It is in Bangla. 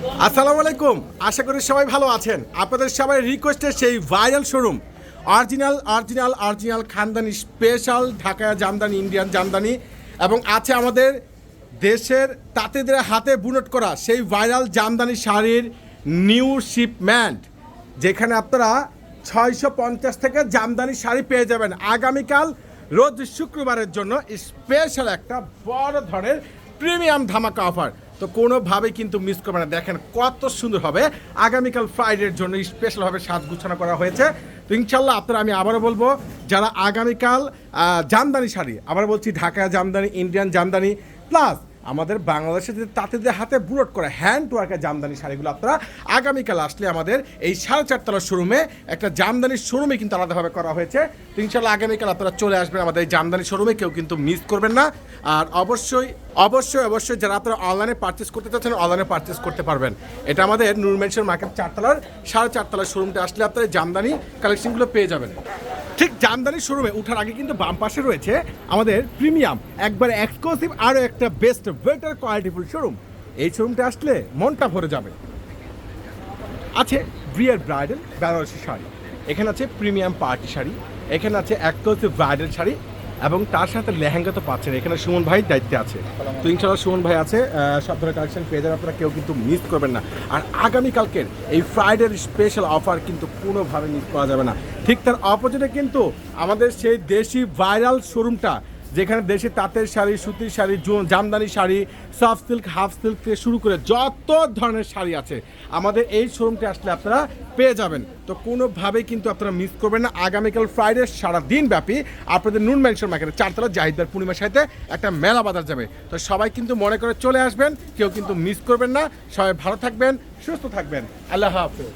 আসসালামু আলাইকুম। আশা করি সবাই ভালো আছেন। আপনাদের সবাই রিকোয়েস্টের সেই viral showroom original original original খানদানি স্পেশাল ঢাকা জামদানি ইন্ডিয়ান জামদানি এবং আছে আমাদের দেশের তাঁতিদের হাতে বুনট করা সেই ভাইরাল জামদানি শাড়ির নিউ শিপমেন্ট যেখানে আপনারা ছয়শো পঞ্চাশ থেকে জামদানি শাড়ি পেয়ে যাবেন। আগামীকাল, রোজ শুক্রবারের জন্য স্পেশাল একটা বড় ধরনের প্রিমিয়াম ধামাকা অফার তো কোনোভাবে কিন্তু মিস করবে না। দেখেন কত সুন্দর হবে। আগামীকাল ফ্রাইডের জন্য স্পেশালভাবে সাজ গুছানো করা হয়েছে। তো ইনশাল্লাহ আপনারা আমি আবারও বলব, যারা আগামীকাল জামদানি শাড়ি আবার বলছি ঢাকা জামদানি ইন্ডিয়ান জামদানি প্লাস আমাদের বাংলাদেশে যে তাঁতিদের হাতে বুলট করে হ্যান্ড ওয়ার্কের জামদানি শাড়িগুলো, আপনারা আগামীকাল আসলে আমাদের এই সাড়ে চারতলা শোরুমে একটা জামদানির শোরুমে কিন্তু আলাদাভাবে করা হয়েছে। তো ইনশাল্লাহ আগামীকাল আপনারা চলে আসবেন আমাদের এই জামদানি শোরুমে কেউ কিন্তু মিস করবেন না। আর অবশ্যই অবশ্যই অবশ্যই যারা আপনারা অনলাইনে পারচেস করতে চাচ্ছেন অনলাইনে পারচেস করতে পারবেন। এটা আমাদের নূর মেনশন মার্কেট চারতলার সাড়ে চারতলার শোরুমটা আসলে আপনারা জামদানি কালেকশনগুলো পেয়ে যাবেন। ঠিক জামদানি শোরুমে ওঠার আগে কিন্তু বাম পাশে রয়েছে আমাদের প্রিমিয়াম একবার এক্সক্লুসিভ আরও একটা বেস্ট বেটার কোয়ালিটিফুল শোরুম এই শোরুমটা আসলে মনটা ভরে যাবে। আছে ব্রিয়ার ব্রাইডাল বেনারসি শাড়ি। এখানে আছে প্রিমিয়াম পার্টি শাড়ি। এখানে আছে এক্সক্লুসিভ ব্রাইডাল শাড়ি। এবং তার সাথে লেহেঙ্গা তো পাচ্ছেন। এখানে সুমন ভাই দায়িত্বে আছে। তো ইনশাল্লাহ সুমন ভাই আছে। সব ধরনের কালেকশন পেয়ে যাবেন। আপনারা কেউ কিন্তু মিস করবেন না। আর আগামীকালকের এই ফ্রাইডের স্পেশাল অফার কিন্তু কোনোভাবে মিস করা যাবে না। ঠিক তার অপোজিটে কিন্তু আমাদের সেই দেশি ভাইরাল শোরুমটা যেখানে দেশে তাঁতের শাড়ি, সুতির sari Jamdani sari soft silk half silk থেকে শুরু করে যত ধরনের শাড়ি আছে, আমাদের এই শোরুমটি আসলে আপনারা পেয়ে যাবেন। তো কোনোভাবেই কিন্তু আপনারা মিস করবেন না। আগামীকাল ফ্রাইডে সারা দিন ব্যাপী আপনাদের নুন ম্যানশন মার্কেটে চারতলা জাহিদার পূর্ণিমার সাথে একটা মেলা বাজার যাবে। তো সবাই কিন্তু মনে করে চলে আসবেন, কেউ কিন্তু মিস করবেন না। সবাই ভালো থাকবেন, সুস্থ থাকবেন। আল্লাহ হাফেজ।